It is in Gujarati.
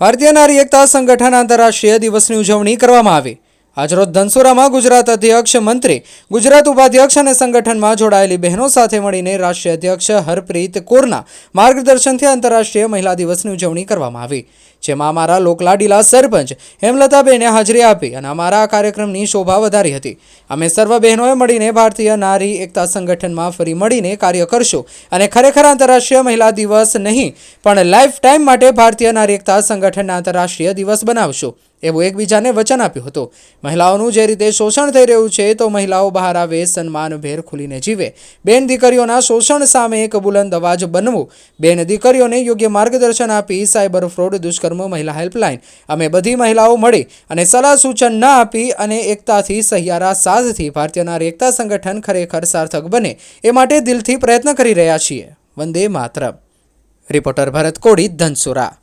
ભારતીય નારી એકતા સંગઠન આંતરરાષ્ટ્રીય દિવસની ઉજવણી કરવામાં આવી. આજરોજ ધનસુરામાં ગુજરાત અધ્યક્ષ મંત્રી, ગુજરાત ઉપાધ્યક્ષ અને સંગઠનમાં જોડાયેલી બહેનો સાથે મળીને રાષ્ટ્રીય અધ્યક્ષ હરપ્રીત કોરના માર્ગદર્શનથી આંતરરાષ્ટ્રીય મહિલા દિવસની ઉજવણી કરવામાં આવી. જેમાં અમારા લોકલાડીલા સરપંચ હેમલતાબેને હાજરી આપી અને અમારા આ કાર્યક્રમની શોભા વધારી હતી. અમે સર્વ બહેનોએ મળીને ભારતીય નારી એકતા સંગઠનમાં ફરી મળીને કાર્ય કરશું અને ખરેખર આંતરરાષ્ટ્રીય મહિલા દિવસ નહીં, પણ લાઈફ ટાઈમ માટે ભારતીય નારી એકતા સંગઠનના આંતરરાષ્ટ્રીય દિવસ બનાવશું, એવું એકબીજાને વચન આપ્યું હતું. મહિલાઓનું જે રીતે શોષણ થઈ રહ્યું છે, તો મહિલાઓ બહાર આવે સન્માનભેર ખુલીને જીવે. બેન દીકરીઓના શોષણ સામે એક બુલંદ અવાજ બનવું. બેન દીકરીઓને યોગ્ય માર્ગદર્શન આપી સાયબર ફ્રોડ દુષ્કર્મ મહિલા હેલ્પલાઇન. અમે બધી મહિલાઓ મળી અને સલાહ સૂચન ન આપી અને એકતાથી, સહિયારા સાથથી ભારતીય નારી એકતા સંગઠન ખરેખર સાર્થક બને. એ માટે દિલથી પ્રયત્ન કરી રહ્યા છીએ. વંદે માતરમ. રિપોર્ટર ભરત કોડી ધનસુરા.